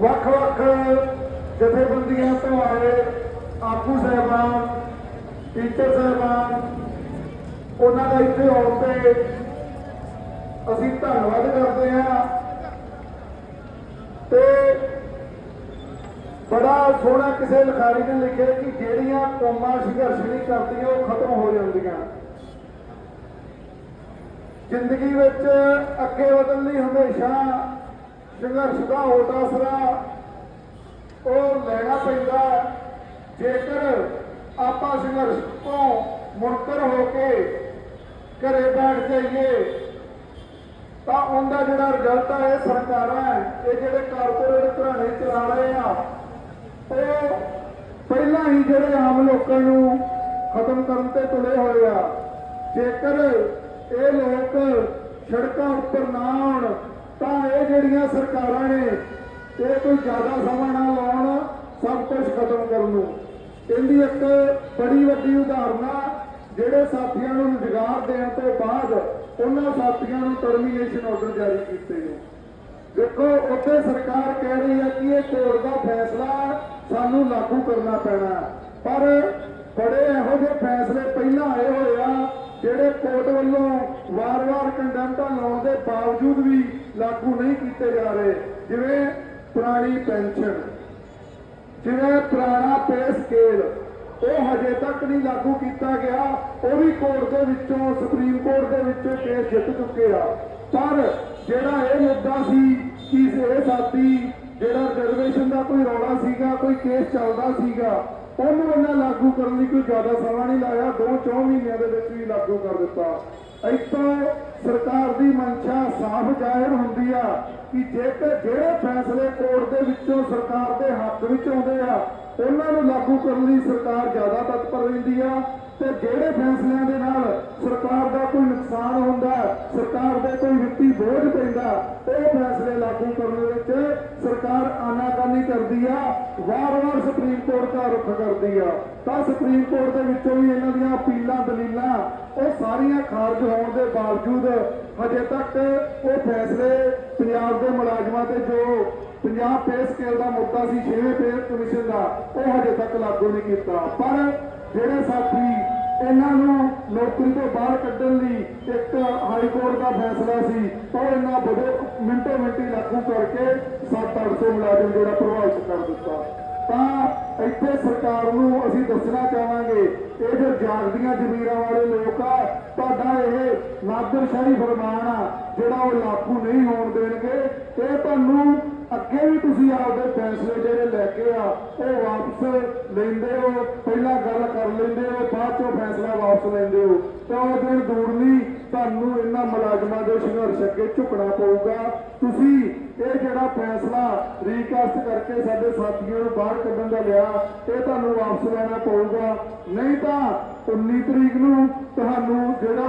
ਵੱਖ-ਵੱਖ ਜਥੇਬੰਦੀਆਂ ਤੋਂ ਆਏ ਆਗੂ ਸਾਹਿਬਾਨ, ਟੀਚਰ ਸਾਹਿਬਾਨ, ਉਹਨਾਂ ਦਾ ਇੱਥੇ ਆਉਣ ਤੇ ਅਸੀਂ ਧੰਨਵਾਦ ਕਰਦੇ ਹਾਂ ਤੇ ਬੜਾ ਸੋਹਣਾ ਕਿਸੇ ਲਿਖਾਰੀ ਨੇ ਲਿਖਿਆ ਕਿ ਜਿਹੜੀਆਂ ਕੌਮਾਂ ਸੰਘਰਸ਼ ਨਹੀਂ ਕਰਦੀਆਂ, ਉਹ ਖਤਮ ਹੋ ਜਾਂਦੀਆਂ। ਜ਼ਿੰਦਗੀ ਵਿੱਚ ਅੱਗੇ ਵਧਣ ਲਈ ਹਮੇਸ਼ਾ ਸੰਘਰਸ਼ ਦਾ ਓਟ ਆਸਰਾ ਉਹ ਲੈਣਾ ਪੈਂਦਾ ਜੇਕਰ ਆਪਾਂ ਸੰਘਰਸ਼ ਤੋਂ ਮੁਨਕਰ ਹੋ ਕੇ ਘਰੇ ਬੈਠ ਜਾਈਏ, ਤਾਂ ਉਹਦਾ ਜਿਹੜਾ ਰਿਜ਼ਲਟ ਆ, ਇਹ ਸਰਕਾਰਾਂ ਇਹ ਜਿਹੜੇ ਕਾਰਪੋਰੇਟ ਘਰਾਣੇ ਚਲਾ ਰਹੇ ਆ, ਉਹ ਪਹਿਲਾਂ ਹੀ ਜਿਹੜੇ ਆਮ ਲੋਕਾਂ ਨੂੰ ਖਤਮ ਕਰਨ ਤੇ ਤੁਲੇ ਹੋਏ ਆ। ਜੇਕਰ ਇਹ ਲੋਕ ਸੜਕਾਂ ਉੱਪਰ ਨਾ ਆਉਣ ਤਾਂ ਇਹ ਜਿਹੜੀਆਂ ਸਰਕਾਰਾਂ ਨੇ, ਇਹ ਕੋਈ ਜ਼ਿਆਦਾ ਸਮਾਂ ਨਾ ਲਾਉਣ, ਸਭ ਕੁਝ ਖਤਮ ਕਰਨ ਨੂੰ। ਇਹਦੀ ਇੱਕ ਬੜੀ ਵੱਡੀ ਉਦਾਹਰਨ ਆ ਜਿਹੜੇ ਸਾਥੀਆਂ ਨੂੰ ਰੁਜ਼ਗਾਰ ਦੇਣ ਤੋਂ ਬਾਅਦ ਉਹਨਾਂ ਸਾਥੀਆਂ ਨੂੰ ਟਰਮੀਨੇਸ਼ਨ ਆਰਡਰ ਜਾਰੀ ਕੀਤੇ ਨੇ। ਦੇਖੋ, ਉੱਥੇ ਸਰਕਾਰ ਕਹਿ ਰਹੀ ਹੈ ਕਿ ਇਹ ਕੋਰਟ ਦਾ ਫੈਸਲਾ ਸਾਨੂੰ ਲਾਗੂ ਕਰਨਾ ਪੈਣਾ। ਪਰ ਬੜੇ ਇਹੋ ਜਿਹੇ ਫੈਸਲੇ ਪਹਿਲਾਂ ਆਏ ਹੋਏ ਆ, ਜਿਹੜੇ ਕੋਰਟ ਵੱਲੋਂ ਵਾਰ-ਵਾਰ ਕੰਡੈਮਟਾਂ ਲਾਉਣ ਦੇ ਬਾਵਜੂਦ ਵੀ ਲਾਗੂ ਨਹੀਂ ਕੀਤੇ ਜਾ ਰਹੇ, ਜਿਵੇਂ ਪੁਰਾਣੀ ਪੈਨਸ਼ਨ, ਜਿਵੇਂ ਪੁਰਾਣਾ ਪੇ ਸਕੇਲ, ਉਹ ਹਜੇ ਤੱਕ ਨਹੀਂ ਲਾਗੂ ਕੀਤਾ ਗਿਆ, ਉਹ ਵੀ ਕੋਰਟ ਦੇ ਵਿੱਚੋਂ, ਸੁਪਰੀਮ ਕੋਰਟ ਦੇ ਵਿੱਚੋਂ ਕੇਸ ਜਿੱਤ ਚੁੱਕੇ ਆ। ਪਰ ਜਿਹੜਾ ਇਹ ਮੁੱਦਾ ਸੀ ਕਿ ਇਹ ਸਾਥੀ ਜਿਹੜਾ ਰਿਜ਼ਰਵੇਸ਼ਨ ਦਾ ਕੋਈ ਰੌਲਾ ਸੀਗਾ, ਕੋਈ ਕੇਸ ਚੱਲਦਾ ਸੀਗਾ, ਉਹਨੂੰ ਇਹਨਾਂ ਲਾਗੂ ਕਰਨ ਲਈ ਕੋਈ ਜ਼ਿਆਦਾ ਸਮਾਂ ਨਹੀਂ ਲਾਇਆ, ਦੋ ਚੌ ਮਹੀਨਿਆਂ ਦੇ ਵਿੱਚ ਵੀ ਲਾਗੂ ਕਰ ਦਿੱਤਾ। ਇੱਥੋਂ ਸਰਕਾਰ ਦੀ ਮਨਸ਼ਾ ਸਾਫ਼ ਜ਼ਾਹਿਰ ਹੁੰਦੀ ਆ ਕਿ ਜੇਕਰ ਜਿਹੜੇ ਫੈਸਲੇ ਕੋਰਟ ਦੇ ਵਿੱਚੋਂ ਸਰਕਾਰ ਦੇ ਹੱਕ ਵਿੱਚ ਆਉਂਦੇ ਆ, ਉਹਨਾਂ ਨੂੰ ਲਾਗੂ ਕਰਨ ਲਈ ਸਰਕਾਰ ਜ਼ਿਆਦਾ ਤਤਪਰ ਰਹਿੰਦੀ ਆ ਤੇ ਜਿਹੜੇ ਫੈਸਲਿਆਂ ਦੇ ਨਾਲ ਸਰਕਾਰ ਦਾ ਕੋਈ ਨੁਕਸਾਨ ਹੁੰਦਾ, ਸਰਕਾਰ ਦੇ ਕੋਈ ਵਿੱਤੀ ਬੋਝ ਪੈਂਦਾ, ਉਹ ਫੈਸਲੇ ਲਾਗੂ ਕਰਨ ਵਿੱਚ ਸਰਕਾਰ ਆਨਾਕਾਨੀ ਕਰਦੀ ਆ, ਵਾਰ-ਵਾਰ ਸੁਪਰੀਮ ਕੋਰਟ ਦਾ ਰੁਖ ਕਰਦੀ ਆ। ਤਾਂ ਸੁਪਰੀਮ ਕੋਰਟ ਦੇ ਵਿੱਚੋਂ ਵੀ ਇਹਨਾਂ ਦੀਆਂ ਅਪੀਲਾਂ, ਦਲੀਲਾਂ, ਉਹ ਸਾਰੀਆਂ ਖਾਰਜ ਹੋਣ ਦੇ ਬਾਵਜੂਦ ਹਜੇ ਤੱਕ ਉਹ ਫੈਸਲੇ ਪੰਜਾਬ ਦੇ ਮੁਲਾਜ਼ਮਾਂ ਤੇ ਜੋ ਪੰਜਾਬ ਪੇ ਸਕੇਲ ਦਾ ਮੁੱਦਾ ਸੀ 6ਵੇਂ ਪੇ ਕਮਿਸ਼ਨ ਦਾ, ਉਹ ਹਜੇ ਤੱਕ ਲਾਗੂ ਨਹੀਂ ਕੀਤਾ। ਪਰ ਜਿਹੜੇ ਸਾਥੀ ਇਹਨਾਂ ਨੂੰ ਨੌਕਰੀ ਤੋਂ ਬਾਹਰ ਕੱਢਣ ਲਈ ਇੱਕ ਹਾਈ ਕੋਰਟ ਦਾ ਫੈਸਲਾ ਸੀ। ਉਹ ਇਹਨਾਂ ਬੜੇ ਮਿੰਟੋ ਮਿੰਟੀ ਲਾਗੂ ਕਰਕੇ 7-800 ਮੁਲਾਜ਼ਮ ਜਿਹੜਾ ਪ੍ਰਭਾਵਿਤ ਕਰ ਦਿੱਤਾ। ਤਾਂ ਇੱਥੇ ਸਰਕਾਰ ਨੂੰ ਅਸੀਂ ਦੱਸਣਾ ਚਾਹਾਂਗੇ, ਇਹ ਜੋ ਜਾਗਦੀਆਂ ਜ਼ਮੀਰਾਂ ਵਾਲੇ ਲੋਕ ਆ, ਤੁਹਾਡਾ ਇਹ ਨਾਦਰਸ਼ਾਹੀ ਫਰਮਾਨ ਆ, ਜਿਹੜਾ ਉਹ ਲਾਗੂ ਨਹੀਂ ਹੋਣ ਦੇਣਗੇ, ਇਹ ਤੁਹਾਨੂੰ ਅੱਗੇ ਵੀ ਤੁਸੀਂ ਆਪਦੇ ਫੈਸਲੇ ਜਿਹੜੇ ਲੈ ਕੇ ਆ, ਉਹ ਲੈਂਦੇ ਹੋ, ਪਹਿਲਾਂ ਗੱਲ ਕਰ ਲੈਂਦੇ ਹੋ, ਬਾਅਦ ਚੋਂ ਫੈਸਲਾ ਵਾਪਸ ਲੈਂਦੇ ਹੋ। ਤਾਂ ਉਹ ਦਿਨ ਦੂਰ ਨਹੀਂ, ਤੁਹਾਨੂੰ ਇਹਨਾਂ ਮੁਲਾਜ਼ਮਾਂ ਦੇ ਸੰਘਰਸ਼ ਅੱਗੇ ਝੁਕਣਾ ਪਊਗਾ। ਤੁਸੀਂ ਇਹ ਜਿਹੜਾ ਫੈਸਲਾ ਰੀਕਾਸਟ ਕਰਕੇ ਸਾਡੇ ਸਾਥੀਆਂ ਨੂੰ ਬਾਹਰ ਕੱਢਣ ਦਾ ਲਿਆ, ਇਹ ਤੁਹਾਨੂੰ ਵਾਪਸ ਲੈਣਾ ਪਊਗਾ। ਨਹੀਂ ਤਾਂ 19 ਤਰੀਕ ਨੂੰ ਤੁਹਾਨੂੰ ਜਿਹੜਾ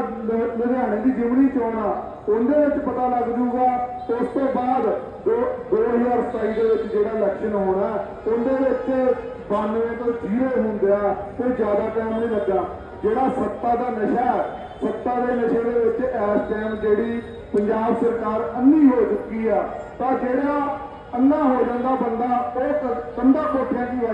ਲੁਧਿਆਣੇ ਦੀ ਜਿਮਣੀ ਚੋਣ ਆ, ਉਹਦੇ ਵਿੱਚ ਪਤਾ ਲੱਗ ਜੂਗਾ ਉਸ ਤੋਂ ਬਾਅਦ ਦੋ- 2027 ਦੇ ਵਿੱਚ ਜਿਹੜਾ ਇਲੈਕਸ਼ਨ ਹੋਣਾ, ਉਹਦੇ ਵਿੱਚ 92 ਤੋਂ 0 ਹੁੰਦਿਆ ਕੋਈ ਜ਼ਿਆਦਾ ਟਾਈਮ ਨਹੀਂ ਲੱਗਾ। ਜਿਹੜਾ ਸੱਤਾ ਦਾ ਨਸ਼ਾ ਸੱਤਾ ਦੇ ਨਸ਼ੇ ਦੇ ਵਿੱਚ ਇਸ ਟਾਈਮ ਜਿਹੜੀ ਪੰਜਾਬ ਸਰਕਾਰ ਅੰਨੀ ਹੋ ਚੁੱਕੀ ਆ, ਤਾਂ ਜਿਹੜਾ ਅੰਨਾ ਹੋ ਜਾਂਦਾ ਬੰਦਾ, ਉਹ ਕ- ਕੋਠਿਆਂ 'ਚ ਹੀ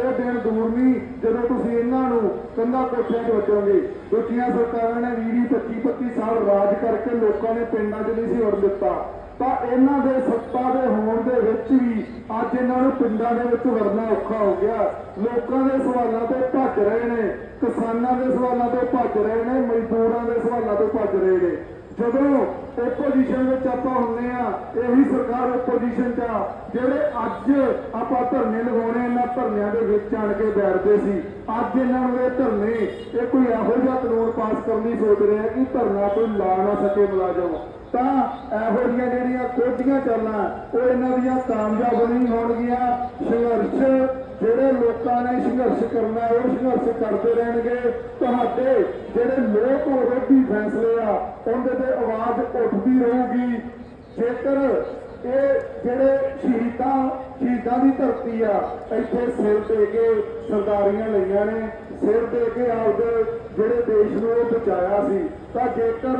ਉਹ ਦਿਨ ਦੂਰ ਨਹੀਂ, ਜਦੋਂ ਤੁਸੀਂ ਇਹਨਾਂ ਨੂੰ ਕੰਧਾ ਕੋਠਿਆਂ 'ਚ ਵਜੋਗੇ ਦੂਜੀਆਂ ਸਰਕਾਰਾਂ ਨੇ 20 25 25 ਸਾਲ ਰਾਜ ਕਰਕੇ ਲੋਕਾਂ ਨੇ ਪਿੰਡਾਂ 'ਚ ਨਹੀਂ ਸੀ ਵੜ ਦਿੱਤਾ। ਤਾਂ ਇਹਨਾਂ ਦੇ ਸੱਤਾ ਦੇ ਹੋਣ ਦੇ ਵਿੱਚ ਵੀ ਅੱਜ ਇਹਨਾਂ ਨੂੰ ਪਿੰਡਾਂ ਦੇ ਵਿੱਚ ਵੜਨਾ ਔਖਾ ਹੋ ਗਿਆ। ਲੋਕਾਂ ਦੇ ਸਵਾਲਾਂ ਤੋਂ ਭੱਜ ਰਹੇ ਨੇ, ਕਿਸਾਨਾਂ ਦੇ ਸਵਾਲਾਂ ਤੋਂ ਭੱਜ ਰਹੇ ਨੇ, ਮਜ਼ਦੂਰਾਂ ਦੇ ਸਵਾਲਾਂ ਤੋਂ ਭੱਜ ਰਹੇ ਨੇ। ਜਦੋਂ ਆਪੋਜੀਸ਼ਨ ਵਿੱਚ ਆਪਾਂ ਹੁੰਨੇ ਆ, ਇਹੀ ਸਰਕਾਰ ਆਪੋਜੀਸ਼ਨ 'ਚ ਜਿਹੜੇ ਅੱਜ ਆਪਾਂ ਧਰਨੇ ਲਗਾਉਣੇ, ਇਹਨਾਂ ਧਰਨਿਆਂ ਦੇ ਵਿੱਚ ਆਣ ਕੇ ਬੈਠਦੇ ਸੀ। ਅੱਜ ਇਹਨਾਂ ਨੂੰ ਇਹ ਧਰਨੇ, ਇਹ ਕੋਈ ਇਹੋ ਜਿਹਾ ਕਾਨੂੰਨ ਪਾਸ ਕਰਨੀ ਸੋਚ ਰਿਹਾ ਕਿ ਧਰਨਾ ਕੋਈ ਲਾ ਨਾ ਸਕੇ ਮੁਲਾਜ਼ਮ। ਤਾਂ ਇਹੋ ਜਿਹੀਆਂ ਜਿਹੜੀਆਂ ਕੋਝੀਆਂ ਚੱਲਾਂ ਉਹ ਇਹਨਾਂ ਦੀਆਂ ਕਾਮਯਾਬ ਨਹੀਂ ਹੋਣਗੀਆਂ। ਸੰਘਰਸ਼ ਜਿਹੜੇ ਲੋਕਾਂ ਨੇ ਸੰਘਰਸ਼ ਕਰਨਾ ਉਹ ਸੰਘਰਸ਼ ਕਰਦੇ ਰਹਿਣਗੇ। ਤੁਹਾਡੇ ਜਿਹੜੇ ਲੋਕ ਵਿਰੋਧੀ ਫੈਸਲੇ ਆ, ਉਹਦੇ ਤੇ ਆਵਾਜ਼ ਉੱਠਦੀ ਰਹੂਗੀ। ਜੇਕਰ ਇਹ ਜਿਹੜੇ ਸ਼ਹੀਦਾਂ ਸ਼ਹੀਦਾਂ ਦੀ ਧਰਤੀ ਆ, ਇੱਥੇ ਸਿਰ ਦੇ ਕੇ ਸਰਦਾਰੀਆਂ ਲਈਆਂ ਨੇ। ਸਿਰ ਦੇ ਕੇ ਆਪਦੇ ਜਿਹੜੇ ਦੇਸ਼ ਨੂੰ ਉਹ ਬਚਾਇਆ ਸੀ। ਤਾਂ ਜੇਕਰ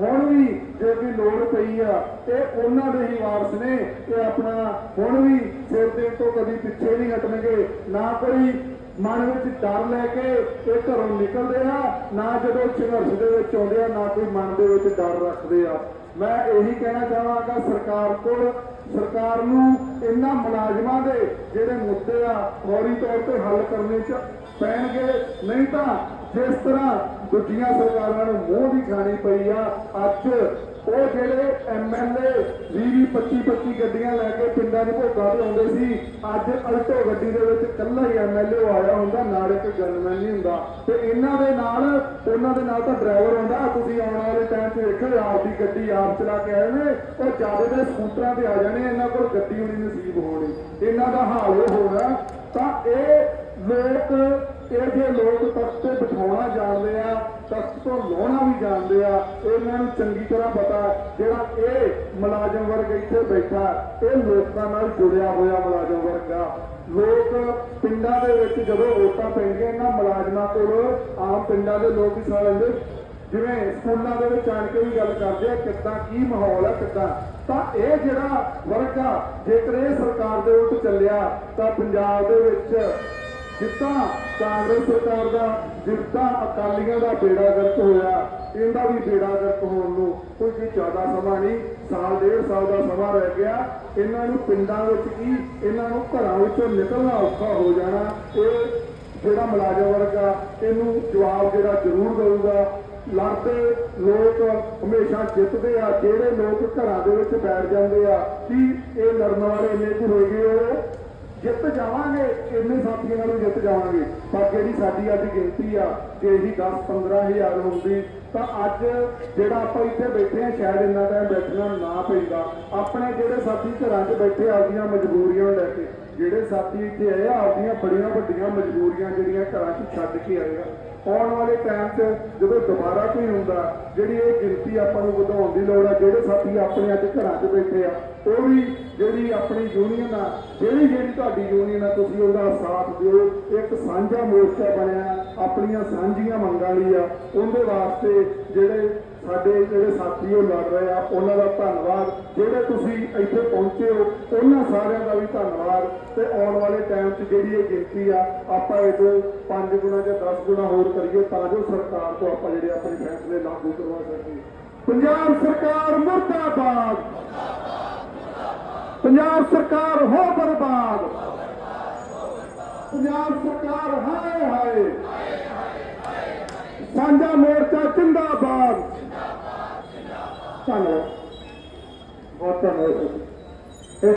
ਹੁਣ ਵੀ ਜੇ ਕੋਈ ਲੋੜ ਪਈ ਆ, ਇਹ ਉਹਨਾਂ ਦੇ ਹੀ ਵਾਰਸ ਨੇ, ਇਹ ਆਪਣਾ ਹੁਣ ਵੀ ਸਿਰ ਦੇਣ ਤੋਂ ਕਦੀ ਪਿੱਛੇ ਨਹੀਂ ਹਟਣਗੇ। ਨਾ ਕੋਈ ਮਨ ਵਿੱਚ ਡਰ ਲੈ ਕੇ ਇਹ ਘਰੋਂ ਨਿਕਲਦੇ ਆ, ਨਾ ਜਦੋਂ ਸੰਘਰਸ਼ ਦੇ ਵਿੱਚ ਆਉਂਦੇ ਆ, ਨਾ ਕੋਈ ਮਨ ਦੇ ਵਿੱਚ ਡਰ ਰੱਖਦੇ ਆ। ਮੈਂ ਇਹੀ ਕਹਿਣਾ ਚਾਹਾਂਗਾ ਸਰਕਾਰ ਕੋਲ, ਸਰਕਾਰ ਨੂੰ ਇਹਨਾਂ ਮੁਲਾਜ਼ਮਾਂ ਦੇ ਜਿਹੜੇ ਮੁੱਦੇ ਆ, ਫੌਰੀ ਤੌਰ ਤੇ ਹੱਲ ਕਰਨੇ ਚ ਪੈਣਗੇ। ਨਹੀਂ ਤਾਂ ਜਿਸ ਤਰ੍ਹਾਂ ਦੂਜੀਆਂ ਸਰਕਾਰਾਂ ਨੂੰ ਮੂੰਹ ਦੀ ਖਾਣੀ ਪਈ ਆ, ਅੱਜ ਉਹ ਜਿਹੜੇ ਐਮਐਲਏ 20 25 25 ਗੱਡੀਆਂ ਲੈ ਕੇ ਪਿੰਡਾਂ ਦੇ ਭੋਗਾਂ ਤੇ ਆਉਂਦੇ ਸੀ। ਅੱਜ ਅਲਟੋ ਗੱਡੀ ਦੇ ਵਿੱਚ ਇਕੱਲਾ ਹੀ ਐਮਐਲਏ ਆਇਆ ਹੁੰਦਾ, ਨਾਲ ਇੱਕ ਗਨਮੈਨ ਨਹੀਂ ਹੁੰਦਾ। ਤੇ ਇਹਨਾਂ ਦੇ ਨਾਲ, ਉਹਨਾਂ ਦੇ ਨਾਲ ਤਾਂ ਡਰਾਈਵਰ ਹੁੰਦਾ। ਤੁਸੀਂ ਆਉਣ ਵਾਲੇ ਟਾਈਮ 'ਚ ਵੇਖੋ, ਆਪ ਦੀ ਗੱਡੀ ਆਪ ਚਲਾ ਕੇ ਆਏ ਨੇ। ਉਹ ਜ਼ਿਆਦਾ ਦੇ ਸਕੂਟਰਾਂ ਤੇ ਆ ਜਾਣੇ, ਇਹਨਾਂ ਕੋਲ ਗੱਡੀ ਹੋਣੀ ਨਸੀਬ ਹੋਣੀ। ਇਹਨਾਂ ਦਾ ਹਾਲ ਇਹ ਹੋਣਾ, ਤਾਂ ਇਹ ਲੋਕ ਇਹ ਜੇ ਲੋਕ ਤਖਤ ਤੇ ਬਿਠਾਉਣਾ ਜਾਣਦੇ ਆ, ਤਖਤ ਤੋਂ ਲਾਉਣਾ ਵੀ ਜਾਣਦੇ ਆ, ਇਹਨਾਂ ਨੂੰ ਚੰਗੀ ਤਰ੍ਹਾਂ ਪਤਾ ਜਿਹੜਾ ਇਹ ਮੁਲਾਜ਼ਮ ਵਰਗ ਇੱਥੇ ਬੈਠਾ, ਇਹ ਲੋਕਾਂ ਨਾਲ ਜੁੜਿਆ ਹੋਇਆ ਮੁਲਾਜ਼ਮ ਵਰਗ ਆ। ਲੋਕ ਪਿੰਡਾਂ ਦੇ ਵਿੱਚ ਜਦੋਂ ਵੋਟਾਂ ਪੈਂਦੀਆਂ ਇਹਨਾਂ ਮੁਲਾਜ਼ਮਾਂ ਕੋਲ ਆਮ ਪਿੰਡਾਂ ਦੇ ਲੋਕ ਹੀ ਸਾਹ ਲੈਂਦੇ। ਜਿਵੇਂ ਸਕੂਲਾਂ ਦੇ ਵਿੱਚ ਆਣ ਕੇ ਵੀ ਗੱਲ ਕਰਦੇ ਆ, ਕਿੱਦਾਂ ਕੀ ਮਾਹੌਲ ਆ, ਕਿੱਦਾਂ। ਤਾਂ ਇਹ ਜਿਹੜਾ ਵਰਗ ਆ, ਜੇਕਰ ਇਹ ਸਰਕਾਰ ਦੇ ਉਲਟ ਚੱਲਿਆ, ਤਾਂ ਪੰਜਾਬ ਦੇ ਵਿੱਚ ਜਿੱਦਾਂ ਕਾਂਗਰਸ ਸਰਕਾਰ ਦਾ ਜਿੱਦਾਂ ਅਕਾਲੀਆਂ ਦਾ ਬੇੜਾ ਗਰਕ ਹੋਇਆ, ਇਹਦਾ ਵੀ ਬੇੜਾ ਗਰਕ ਹੋਣ ਨੂੰ ਕੋਈ ਵੀ ਜ਼ਿਆਦਾ ਸਮਾਂ ਨਹੀਂ, ਸਾਲ, ਡੇਢ ਸਾਲ ਦਾ ਸਮਾਂ ਰਹਿ ਗਿਆ। ਇਹਨਾਂ ਨੂੰ ਪਿੰਡਾਂ ਵਿੱਚ ਕੀ, ਇਹਨਾਂ ਨੂੰ ਘਰਾਂ ਵਿੱਚੋਂ ਨਿਕਲਣਾ ਔਖਾ ਹੋ ਜਾਣਾ, ਇਹ ਜਿਹੜਾ ਮੁਲਾਜ਼ਮ ਵਰਗਾ ਇਹਨੂੰ ਜਵਾਬ ਜਿਹੜਾ ਜ਼ਰੂਰ ਦੇਊਗਾ। ਲੜਦੇ ਲੋਕ ਹਮੇਸ਼ਾ ਜਿੱਤਦੇ ਆ, ਜਿਹੜੇ ਲੋਕ ਘਰਾਂ ਦੇ ਵਿੱਚ ਬੈਠ ਜਾਂਦੇ ਆ, ਕੀ ਇਹ ਲੜਨ ਵਾਲੇ ਇੰਨੇ ਕੁ ਹੋ ਗਏ ਉਹ ਜਿੱਤ ਜਾਵਾਂਗੇ ਇੰਨੇ ਸਾਥੀਆਂ ਨਾਲੋਂ ਜਿੱਤ ਜਾਵਾਂਗੇ। ਪਰ ਜਿਹੜੀ ਸਾਡੀ ਅੱਜ ਗਿਣਤੀ ਆ, ਜੇ ਇਹੀ 10 15000 ਹੁੰਦੀ ਤਾਂ ਅੱਜ ਜਿਹੜਾ ਆਪਾਂ ਇੱਥੇ ਬੈਠੇ ਆ ਸ਼ਾਇਦ ਇੰਨਾ ਟਾਈਮ ਬੈਠਣਾ ਨਾ ਪੈਂਦਾ। ਆਪਣੇ ਜਿਹੜੇ ਸਾਥੀ ਘਰਾਂ 'ਚ ਬੈਠੇ ਆਪਦੀਆਂ ਮਜਬੂਰੀਆਂ ਨੂੰ ਲੈ ਕੇ, ਜਿਹੜੇ ਸਾਥੀ ਇੱਥੇ ਆਏ ਆ ਆਪਦੀਆਂ ਬੜੀਆਂ ਵੱਡੀਆਂ ਮਜਬੂਰੀਆਂ ਜਿਹੜੀਆਂ ਘਰਾਂ 'ਚ ਛੱਡ ਕੇ ਆਏ ਆ। ਆਉਣ ਵਾਲੇ ਟਾਈਮ 'ਚ ਜਦੋਂ ਦੁਬਾਰਾ ਕੋਈ ਹੁੰਦਾ ਜਿਹੜੀ ਇਹ ਗਿਣਤੀ ਆਪਾਂ ਨੂੰ ਵਧਾਉਣ ਦੀ ਲੋੜ ਆ, ਜਿਹੜੇ ਸਾਥੀ ਆਪਣੇ ਅੱਜ ਘਰਾਂ 'ਚ ਬੈਠੇ ਆ, ਉਹ ਵੀ ਜਿਹੜੀ ਆਪਣੀ ਯੂਨੀਅਨ ਆ, ਜਿਹੜੀ ਜਿਹੜੀ ਤੁਹਾਡੀ ਯੂਨੀਅਨ ਆ, ਤੁਸੀਂ ਉਹਦਾ ਸਾਥ ਦਿਓ, ਇੱਕ ਸਾਂਝਾ ਮੋਰਚਾ ਬਣਿਆ, ਆਪਣੀਆਂ ਸਾਂਝੀਆਂ ਮੰਗਾਂ ਲਈ ਆ, ਉਹਦੇ ਵਾਸਤੇ ਜਿਹੜੇ ਸਾਡੇ ਜਿਹੜੇ ਸਾਥੀ ਉਹ ਲੜ ਰਹੇ ਆ, ਉਹਨਾਂ ਦਾ ਧੰਨਵਾਦ। ਜਿਹੜੇ ਤੁਸੀਂ ਇੱਥੇ ਪਹੁੰਚੇ ਹੋ, ਉਹਨਾਂ ਸਾਰਿਆਂ ਦਾ ਵੀ ਧੰਨਵਾਦ। ਤੇ ਆਉਣ ਵਾਲੇ ਟਾਈਮ 'ਚ ਜਿਹੜੀ ਇਹ ਗਿਣਤੀ ਆ, ਆਪਾਂ ਇਹ ਤੋਂ 5 ਗੁਣਾ ਜਾਂ 10 ਗੁਣਾ ਹੋਰ ਕਰੀਏ ਤਾਂ ਜੋ ਸਰਕਾਰ ਤੋਂ ਆਪਾਂ ਜਿਹੜੇ ਆਪਣੇ ਫੈਸਲੇ ਲਾਗੂ ਕਰਵਾ ਸਕੀਏ। ਪੰਜਾਬ ਸਰਕਾਰ ਮੁਰਦਾਬਾਦ। ਪੰਜਾਬ ਸਰਕਾਰ ਹੋ ਪੰਜਾਬ ਸਰਕਾਰ ਹਾਏ ਹਾਏ। ਸਾਂਝਾ ਮੋਰਚਾ ਜਿੰਦਾਬਾਦ। ਧੰਨਵਾਦ। ਬਹੁਤ ਧੰਨਵਾਦ।